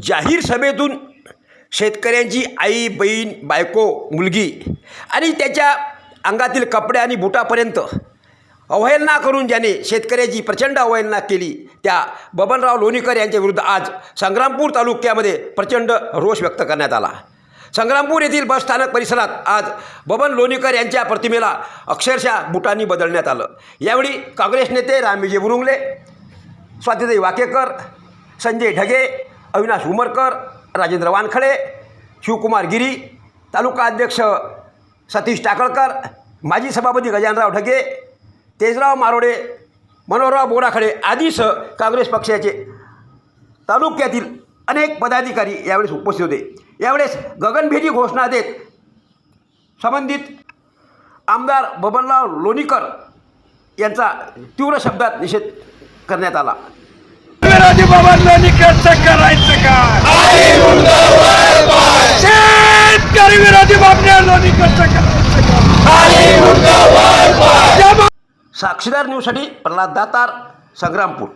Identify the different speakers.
Speaker 1: जाहीर सभेतून शेतकऱ्यांची आई बहीण बायको मुलगी आणि त्याच्या अंगातील कपडे आणि बुटापर्यंत अवहेलना करून ज्याने शेतकऱ्याची प्रचंड अवहेलना केली त्या बबनराव लोणीकर यांच्या विरुद्ध आज संग्रामपूर तालुक्यामध्ये प्रचंड रोष व्यक्त करण्यात आला. संग्रामपूर येथील बसस्थानक परिसरात आज बबन लोणीकर यांच्या प्रतिमेला अक्षरशः बुटांनी बदलण्यात आलं. यावेळी काँग्रेस नेते रामविजय बुरुंगले स्वातीताई वाकेकर संजय ढगे अविनाश उमरकर राजेंद्र वानखडे शिवकुमार गिरी तालुका अध्यक्ष सतीश टाकळकर माजी सभापती गजानराव ढगे तेजराव मारोडे मनोहरराव बोराखडे आदीसह काँग्रेस पक्षाचे तालुक्यातील अनेक पदाधिकारी यावेळेस उपस्थित होते. यावेळेस गगनभेदी घोषणा देत संबंधित आमदार बबनराव लोणीकर यांचा तीव्र शब्दात निषेध करण्यात आला.
Speaker 2: विरोधी बाबांना निकटचं करायचं का? शेतकरी विरोधी बाबण्या निकटचं करायचं का?
Speaker 1: साक्षीदार न्यूजसाठी प्रल्हाद दातार संग्रामपूर.